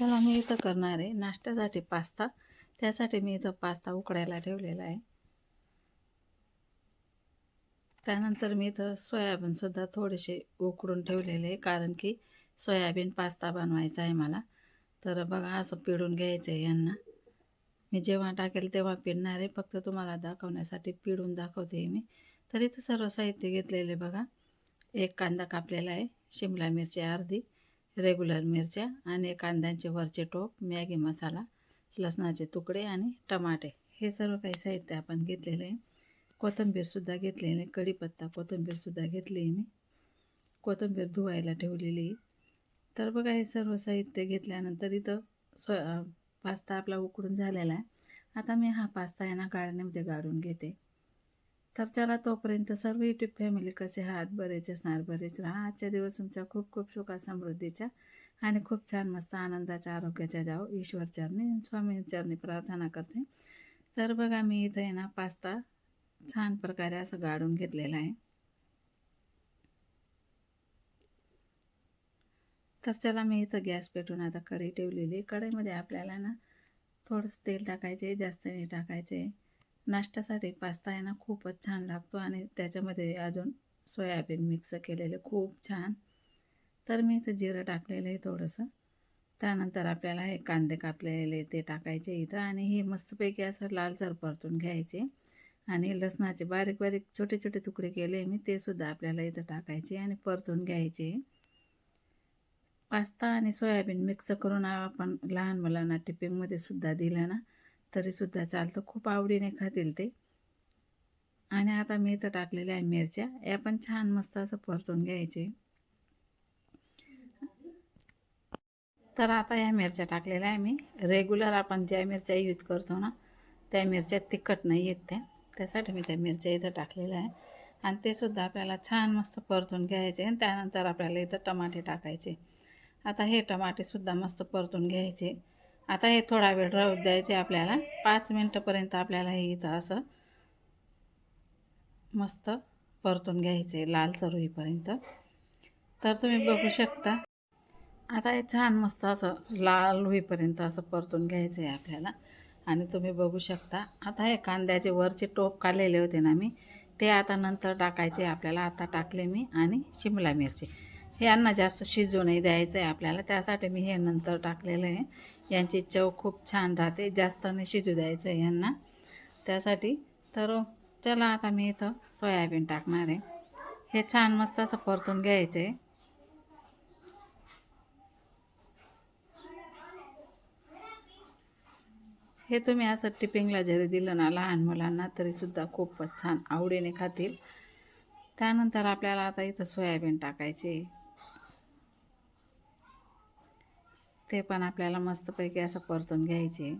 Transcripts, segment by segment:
चला मी इथं करणार आहे. नाश्त्यासाठी पास्ता. त्यासाठी मी इथं पास्ता उकडायला ठेवलेला आहे. त्यानंतर मी इथं सोयाबीनसुद्धा थोडेसे उकडून ठेवलेले आहे कारण की सोयाबीन पास्ता बनवायचा आहे मला. तर बघा असं पिळून घ्यायचं आहे यांना. मी जेव्हा टाकेल तेव्हा पिळणार आहे. फक्त तुम्हाला दाखवण्यासाठी पिळून दाखवते मी. तर इथं सर्व साहित्य घेतलेले बघा. एक कांदा कापलेला आहे. शिमला मिरची अर्धी. रेग्युलर मिरच्या आणि कांद्यांचे वरचे टोप मॅगी मसाला लसणाचे तुकडे आणि टमाटे. हे सर्व काही साहित्य आपण घेतलेलं आहे. कोथिंबीरसुद्धा घेतलेली आहे. कढीपत्ता कोथिंबीरसुद्धा घेतली आहे मी. कोथिंबीर धुवायला ठेवलेली आहे. तर बघा हे सर्व साहित्य घेतल्यानंतर इथं स्व पास्ता आपला उकडून झालेला आहे. आता मी हा पास्ता आहे ना गाळण्यामध्ये गाळून घेते. तर चला तोपर्यंत सर्व यूट्यूब फॅमिली कसे आहात? बरेच असणार बरेच राहा. आजच्या दिवस तुमच्या खूप खूप सुखा समृद्धीच्या आणि खूप छान मस्त आनंदाच्या आरोग्याच्या जाओ ईश्वर चरणी स्वामी चरणी प्रार्थना करते. तर बघा मी इथं आहे ना पास्ता छान प्रकारे असं गाळून घेतलेला आहे. तर चला मी इथं गॅस पेटून आता कढई ठेवलेली कढईमध्ये आपल्याला ना थोडंसं तेल टाकायचे जास्त नाही टाकायचे. नाश्त्यासाठी पास्ता आहे ना खूपच छान लागतो आणि त्याच्यामध्ये अजून सोयाबीन मिक्स केलेले खूप छान. तर मी इथं जिरं टाकलेलं आहे थोडंसं. त्यानंतर आपल्याला हे कांदे कापलेले ते टाकायचे इथं आणि हे मस्तपैकी असं लालसर परतून घ्यायचे. आणि लसणाचे बारीक बारीक छोटे छोटे तुकडे केले मी ते सुद्धा आपल्याला इथं टाकायचे आणि परतून घ्यायचे. पास्ता आणि सोयाबीन मिक्स करून आपण लहान मुलांना टिफिनमध्ये सुद्धा दिलं ना तरीसुद्धा चालतं. खूप आवडीने खातील ते. आणि आता मी इथं टाकलेल्या आहे मिरच्या. या पण छान मस्त असं परतून घ्यायचे. तर आता या मिरच्या टाकलेल्या आहे मी. रेग्युलर आपण ज्या मिरच्या यूज करतो ना त्या मिरच्या तिखट नाही येत त्या. त्यासाठी मी त्या मिरच्या इथं टाकलेल्या आहे. आणि ते सुद्धा आपल्याला छान मस्त परतून घ्यायचे. आणि त्यानंतर आपल्याला इथं टमाटे टाकायचे. आता हे टमाटेसुद्धा मस्त परतून घ्यायचे. आता हे थोडा वेळ राहू द्यायचे आपल्याला. पाच मिनटंपर्यंत आपल्याला हे इथं असं मस्त परतून घ्यायचे लाल होईपर्यंत तर तुम्ही बघू शकता. आता हे छान मस्त असं लाल होईपर्यंत असं परतून घ्यायचं आहे आपल्याला. आणि तुम्ही बघू शकता आता हे कांद्याचे वरचे टोप काढलेले होते ना मी ते आता नंतर टाकायचे आपल्याला. आता टाकले मी आणि शिमला मिरची. हे यांना जास्त शिजू नाही द्यायचं आहे आपल्याला. त्यासाठी मी हे नंतर टाकलेलं आहे. यांची चव खूप छान राहते. जास्त नाही शिजू द्यायचं आहे यांना. त्यासाठी तर चला आता मी इथं सोयाबीन टाकणार आहे. हे छान मस्त असं परतून घ्यायचं आहे हे तुम्ही असं टिपिंगला जरी दिलं ना लहान मुलांना तरीसुद्धा खूपच छान आवडीने खातील. त्यानंतर आपल्याला आता इथं सोयाबीन टाकायचे ते पण आपल्याला मस्तपैकी असं परतून घ्यायचे.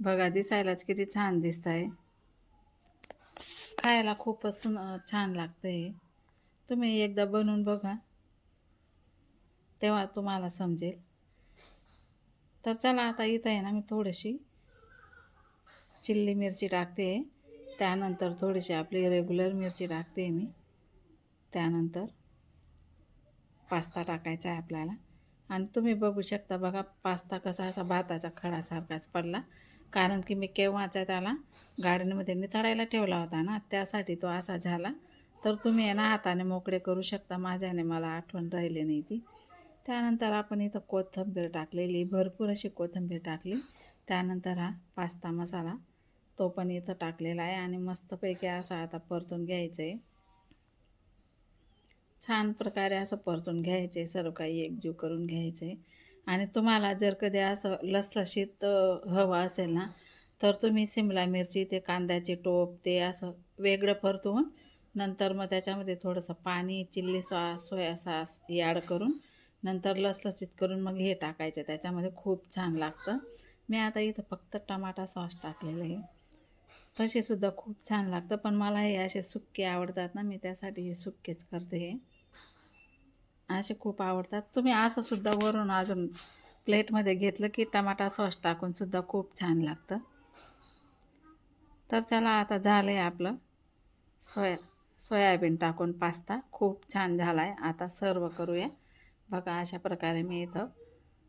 बघा दिसायलाच किती छान दिसत आहे खायला खूपच सुन छान लागतं हे तुम्ही एकदा बनवून बघा. तेव्हा तुम्हाला समजेल. तर चला आता इथं आहे ना मी थोडीशी चिल्ली मिरची टाकते. त्यानंतर थोडीशी आपली रेग्युलर मिरची टाकते मी. त्यानंतर पास्ता टाकायचा आहे आपल्याला. आणि तुम्ही बघू शकता बघा पास्ता कसा असा भाताचा खडासारखाच पडला. कारण की मी केव्हाचा त्याला गार्डनमध्ये निथळायला ठेवला होता ना त्यासाठी तो असा झाला. तर तुम्ही आहे ना हाताने मोकळे करू शकता. माझ्याने मला आठवण राहिली नाही ती. त्यानंतर आपण इथं कोथंबीर टाकलेली भरपूर अशी कोथिंबीर टाकली. त्यानंतर हा पास्ता मसाला तो पण इथं टाकलेला आहे. आणि मस्तपैकी असा आता परतून घ्यायचं आहे छान प्रकारे असं परतून घ्यायचे सर्व काही एकजीव करून घ्यायचे. आणि तुम्हाला जर कधी असं लसलशीत हवं असेल ना तर तुम्ही सिमला मिरची ते कांद्याचे टोप ते असं वेगळं परतून नंतर मग त्याच्यामध्ये थोडंसं पाणी चिल्ली सॉस सोया सॉस हे ॲड करून नंतर लसलसीत करून मग हे टाकायचं. त्याच्यामध्ये खूप छान लागतं. मी आता इथं फक्त टमाटा सॉस टाकलेलं आहे. तसेसुद्धा खूप छान लागतं पण मला हे असे सुक्के आवडतात ना मी त्यासाठी हे सुक्केच करते. हे असे खूप आवडतात. तुम्ही असं सुद्धा वरून अजून प्लेटमध्ये घेतलं की टमाटा सॉस टाकून सुद्धा खूप छान लागतं. तर चला आता झालं आहे आपलं सोया सोयाबीन टाकून पास्ता. खूप छान झाला आहे आता सर्व करूया. बघा अशा प्रकारे मी इथं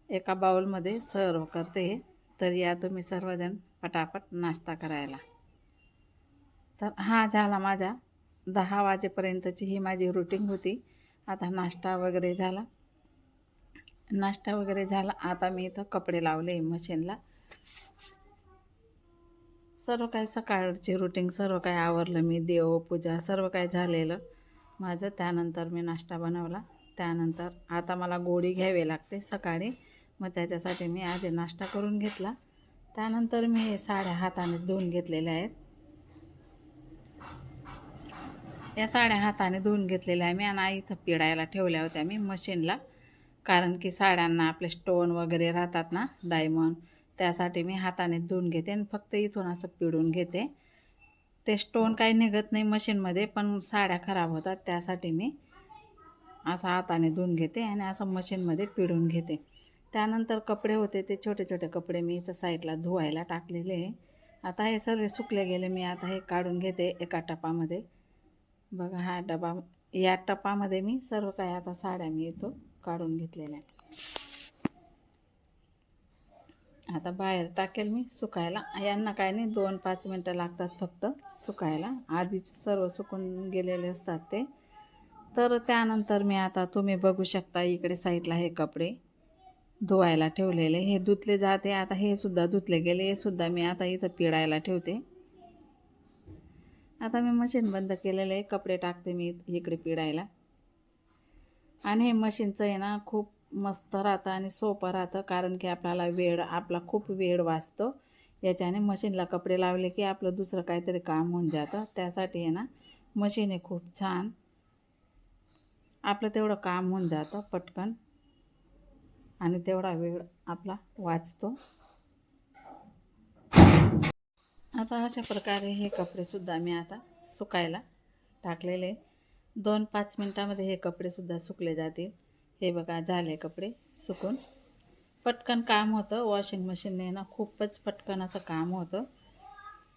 एका बाउलमध्ये सर्व करते. तर या तुम्ही सर्वजण पटापट नाश्ता करायला. तर हा झाला माझा दहा वाजेपर्यंतची ही माझी रुटीन होती. आता नाश्ता वगैरे झाला. नाश्ता वगैरे झाला. आता मी इथं कपडे लावले मशीनला. सर्व काही सकाळची रुटीन सर्व काही आवरलं मी. देव पूजा सर्व काही झालेलं. माझं त्यानंतर मी नाश्ता बनवला. त्यानंतर आता मला गोळी घ्यावी लागते सकाळी. मग त्याच्यासाठी मी आधी नाश्ता करून घेतला. त्यानंतर मी हे साड्या हाताने धुवून घेतलेल्या आहेत. या साड्या हाताने धुवून घेतलेल्या आहे मी आणि आई इथं पिडायला ठेवल्या होत्या मी मशीनला. कारण की साड्यांना आपले स्टोन वगैरे राहतात ना डायमंड त्यासाठी मी हाताने धुवून घेते आणि फक्त इथून असं पिळून घेते. ते स्टोन काही निघत नाही मशीनमध्ये पण साड्या खराब होतात त्यासाठी मी असं हाताने धुवून घेते आणि असं मशीनमध्ये पिळून घेते. त्यानंतर कपडे होते ते छोटे छोटे कपडे मी इथं साईडला धुवायला टाकलेले आहे. आता हे सर्व सुकले गेले मी आता हे काढून घेते एका टपामध्ये. बघा हा डबा या टपामध्ये मी सर्व काही आता साड्या मी येतो काढून घेतलेल्या आता बाहेर टाकेल मी सुकायला. यांना काय नाही दोन पाच मिनटं लागतात फक्त सुकायला. आधीच सर्व सुकून गेलेले असतात ते. तर त्यानंतर मी आता तुम्ही बघू शकता इकडे साईडला हे कपडे धुवायला ठेवलेले. हे धुतले जाते. आता हे सुद्धा धुतले गेले. हे सुद्धा मी आता इथं पिळायला ठेवते. आता मी मशीन बंद केलेलं आहे. कपडे टाकते मी इकडे पिडायला. आणि हे मशीनचं आहे ना खूप मस्त राहतं आणि सोपं राहतं कारण की आपल्याला वेळ आपला खूप वेळ वाचतो. याच्याने मशीनला कपडे लावले की आपलं दुसरं काहीतरी काम होऊन जातं. त्यासाठी आहे ना मशीन आहे खूप छान. आपलं तेवढं काम होऊन जातं पटकन. आणि तेवढा वेळ आपला वाचतो. आता अशा प्रकारे हे कपडेसुद्धा मी आता सुकायला टाकलेले दोन पाच मिनटामध्ये हे कपडेसुद्धा सुकले जातील. हे बघा झाले कपडे सुकून. पटकन काम होतं. वॉशिंग मशीनने ना खूपच पटकन असं काम होतं.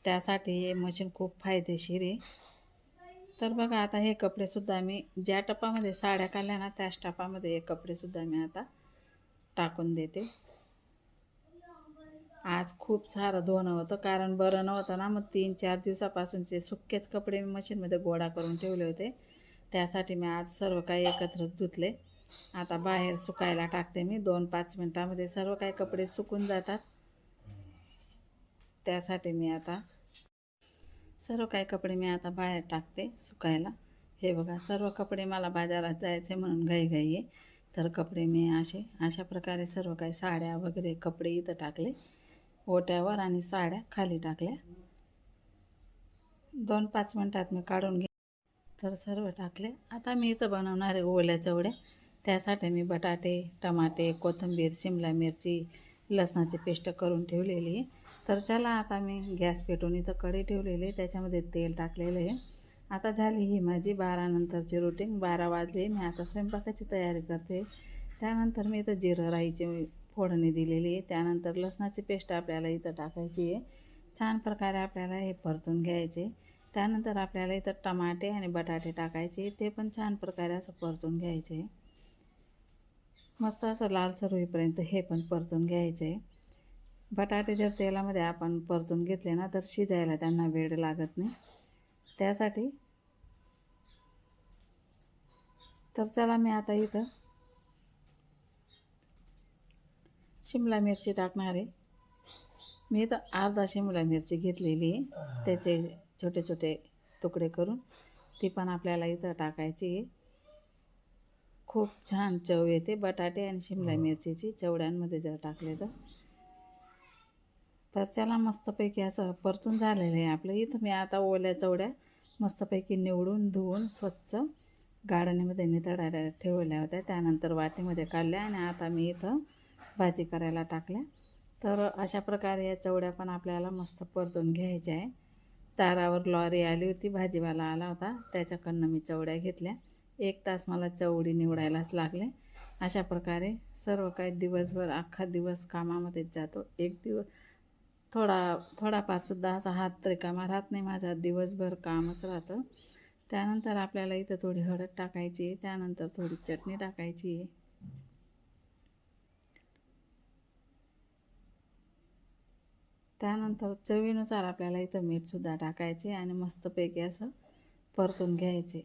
त्यासाठी हे मशीन खूप फायदेशीर आहे. तर बघा आता हे कपडेसुद्धा मी ज्या टपामध्ये साड्या काढल्या ना त्याच टपामध्ये हे कपडेसुद्धा मी आता टाकून देते. आज खूप सारं धुणं होतं कारण बरं नव्हतं ना. मग तीन चार दिवसापासूनचे सुक्केच कपडे मी मशीनमध्ये गोळा करून ठेवले होते. त्यासाठी मी आज सर्व काही एकत्र धुतले. आता बाहेर सुकायला टाकते मी. दोन पाच मिनटामध्ये सर्व काही कपडे सुकून जातात. त्यासाठी मी आता सर्व काही कपडे मी आता बाहेर टाकते सुकायला. हे बघा सर्व कपडे मला बाजारात जायचे म्हणून घाई घाई आहे तर कपडे मी असे अशा प्रकारे सर्व काही साड्या वगैरे कपडे इथं टाकले. ओट्यावर आणि साड्या खाली टाकल्या. दोन पाच मिनटात मी काढून घे तर सर्व टाकले. आता मी इथं बनवणार आहे ओल्या चवड्या त्यासाठी मी बटाटे टमाटे कोथिंबीर शिमला मिरची लसणाची पेस्ट करून ठेवलेली आहे. तर चला आता मी गॅस पेटून इथं कढी ठेवलेली आहे. त्याच्यामध्ये तेल टाकलेलं आहे. आता झाली ही माझी बारानंतरची रुटीन बारा वाजली. मी आता स्वयंपाकाची तयारी करते. त्यानंतर मी इथं जिरं राईची फोडणी दिलेली आहे. त्यानंतर लसणाची पेस्ट आपल्याला इथं टाकायची आहे. छान प्रकारे आपल्याला हे परतून घ्यायचे त्यानंतर आपल्याला इथं टमाटे आणि बटाटे टाकायचे ते पण छान प्रकारे असं परतून घ्यायचे मस्त असं लालसर होईपर्यंत हे पण परतून घ्यायचे बटाटे जर तेलामध्ये आपण परतून घेतले ना तर शिजायला त्यांना वेळ लागत नाही. त्यासाठी तर चला मी आता इथं शिमला मिरची टाकणार आहे. मी इथं अर्धा शिमला मिरची घेतलेली आहे. त्याचे छोटे छोटे तुकडे करून ती पण आपल्याला इथं टाकायची आहे. खूप छान चव येते. बटाटे आणि शिमला मिरचीची चवड्यांमध्ये जर टाकले तर. तर चला मस्तपैकी असं परतून झालेलं आहे आपलं. इथं मी आता ओल्या चवड्या मस्तपैकी निवडून धुवून स्वच्छ गाळणीमध्ये नितळायला ठेवल्या होत्या. त्यानंतर वाटीमध्ये काढल्या आणि आता मी इथं भाजी करायला टाकल्या. तर अशा प्रकारे या चवड्या पण आपल्याला मस्त परतून घ्यायच्या आहे. तारावर लॉरी आली होती भाजीवाला आला होता. त्याच्याकडनं मी चवड्या घेतल्या. एक तास मला चवडी निवडायलाच लागले. अशा प्रकारे सर्व काही दिवसभर अख्खा दिवस कामामध्येच जातो. एक दिवस थोडा थोडाफारसुद्धा असा हात रिकामा राहत नाही. माझा दिवसभर कामच राहतं. त्यानंतर आपल्याला इथं थोडी हळद टाकायची त्यानंतर थोडी चटणी टाकायची त्यानंतर चवीनुसार आपल्याला इथं मीठसुद्धा टाकायचे आणि मस्तपैकी असं परतून घ्यायचे.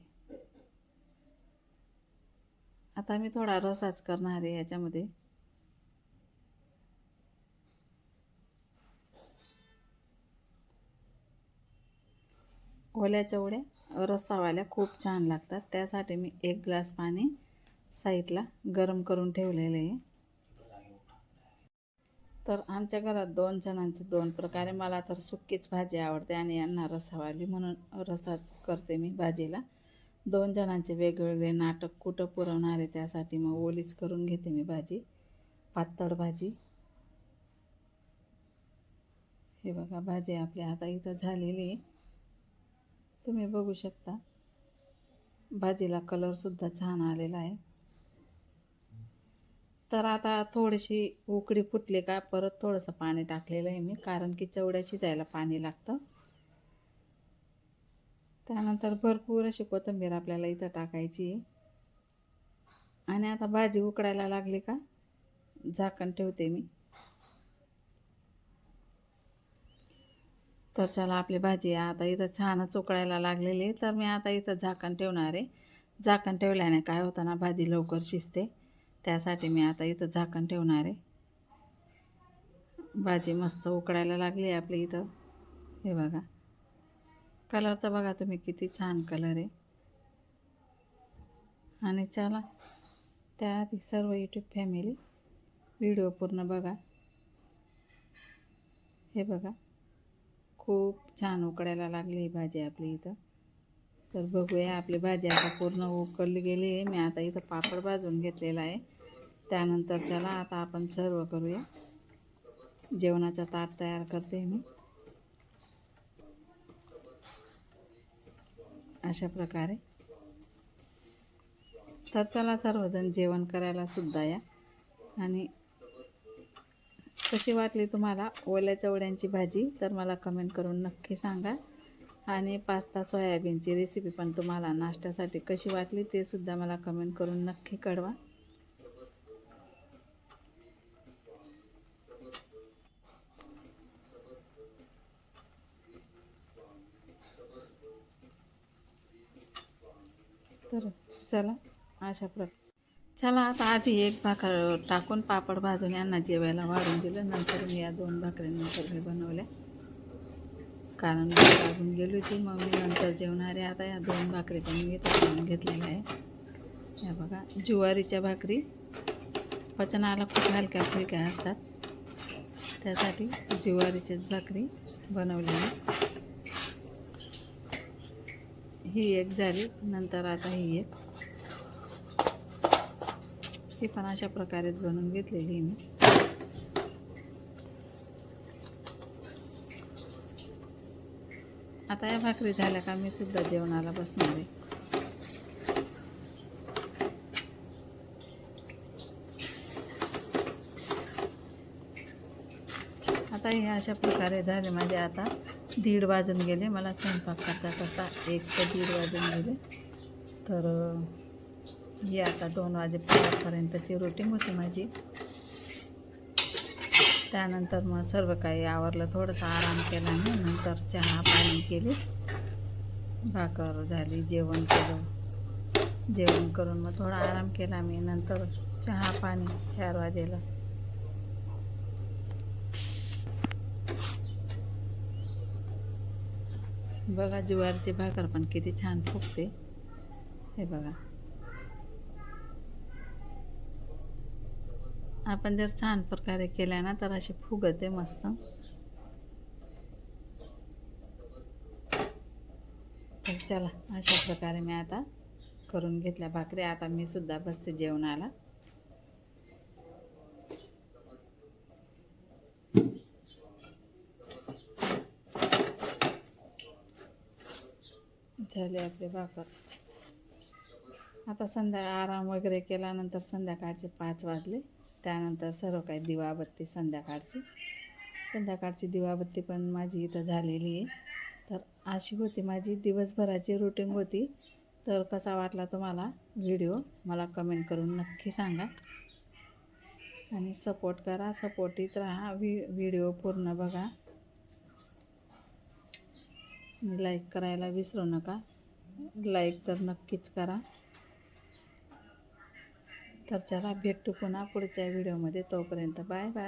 आता मी थोडा रसाच करणार आहे याच्यामध्ये. ओल्या चवड्या रस्सावाल्या खूप छान लागतात. त्यासाठी मी एक ग्लास पाणी साईडला गरम करून ठेवलेलं आहे. तर आमच्या घरात दोन जणांचे दोन प्रकारे मला तर सुक्कीच भाजी आवडते आणि यांना रसावाली म्हणून रसाच करते मी भाजीला. दोन जणांचे वेगवेगळे नाटक कुठं पुरवणार आहे त्यासाठी मग ओलीच करून घेते मी भाजी. पातळ भाजी. हे बघा भाजी आपली आता इथं झालेली आहे. तुम्ही बघू शकता. भाजीला कलरसुद्धा छान आलेला आहे. तर आता थोडीशी उकडी फुटली का परत थोडंसं पाणी टाकलेलं आहे मी कारण की चवड्या शिजायला पाणी लागतं. त्यानंतर भरपूर अशी कोथिंबीर आपल्याला इथं टाकायची आहे. आणि आता भाजी उकडायला लागली का झाकण ठेवते मी. तर चला आपली भाजी आता इथं छानच उकळायला लागलेली तर मी आता इथं झाकण ठेवणार आहे. झाकण ठेवल्याने काय होतं ना भाजी लवकर शिजते. त्यासाठी मी आता इथं झाकण ठेवणार आहे. भाजी मस्त उकडायला लागली आहे आपली इथं. हे बघा. कलर तर बघा तुम्ही किती छान कलर आहे. आणि चला त्याआधी सर्व यूट्यूब फॅमिली व्हिडिओ पूर्ण बघा. हे बघा. खूप छान उकडायला लागली ही भाजी आपली इथं. तर बघूया आपली भाजी आता पूर्ण उकळली गेली आहे. मी आता इथं पापड भाजून घेतलेला आहे. त्यानंतर चला आता आपण सर्व करूया. जेवणाचा ताट तयार करते मी. अशा प्रकारे. तर चला सर्वजण जेवण करायला सुद्धा या. आणि कशी वाटली तुम्हाला ओल्या चवड्यांची भाजी? तर मला कमेंट करून नक्की सांगा. आणि पास्ता सोयाबीनची रेसिपी पण तुम्हाला नाश्त्यासाठी कशी वाटली ते सुद्धा मला कमेंट करून नक्की कळवा. तर चला अशा प्रकारे चला आता आधी एक भाकर टाकून पापड भाजून यांना जेवायला वाढून दिलं. नंतर मी या दोन भाकऱ्यांना सगळे बनवल्या कारण मी लागून गेली होती. मग मी नंतर जेवणारे आता या दोन भाकरी पण मी घेतून घेतलेल्या आहे या बघा ज्वारीच्या भाकरी. पचनाला खूप हलक्या फुलक्या असतात. त्यासाठी ज्वारीचीच भाकरी बनवलेली ही एक झाली नंतर आता ही एक. ही पण अशा प्रकारेच बनवून घेतलेली मी. आता या भाकरी झाल्या का मी सुद्धा जेवणाला बसणार आहे. आता हे अशा प्रकारे झाले माझे आता दीड वाजून गेले. मला स्वयंपाक करता करता एक ते दीड वाजून गेले. तर ही आता दोन वाजेपर्यंतची रुटीन होती माझी. त्यानंतर मग सर्व काही आवरलं. थोडंसं आराम केला मी. नंतर चहा पाणी केले. भाकर झाली जेवण केलं. जेवण करून मग थोडा आराम केला मी नंतर चहा पाणी चार वाजेला. बघा ज्वारीची भाकर पण किती छान फुगते. हे बघा. आपण जर छान प्रकारे केल्या ना तर अशी फुगते मस्त. तर चला अशा प्रकारे मी आता करून घेतल्या भाकरी. आता मी सुद्धा बसते जेवणाला. झाले आपले भाकर. आता संध्या आराम वगैरे केल्यानंतर संध्याकाळचे पाच वाजले. त्यानंतर सर्व काही दिवाबत्ती संध्याकाळची. संध्याकाळची दिवाबत्ती पण माझी इथं झालेली आहे. तर अशी होती माझी दिवसभराची रुटीन होती. तर कसा वाटला तुम्हाला व्हिडिओ मला कमेंट करून नक्की सांगा. आणि सपोर्ट करा सपोर्टीत राहा व्हि व्हिडिओ पूर्ण बघा. लाईक करायला विसरू नका. लाईक तर नक्कीच करा. तर चला भेटू पुन्हा पुढच्या व्हिडिओमध्ये तोपर्यंत बाय बाय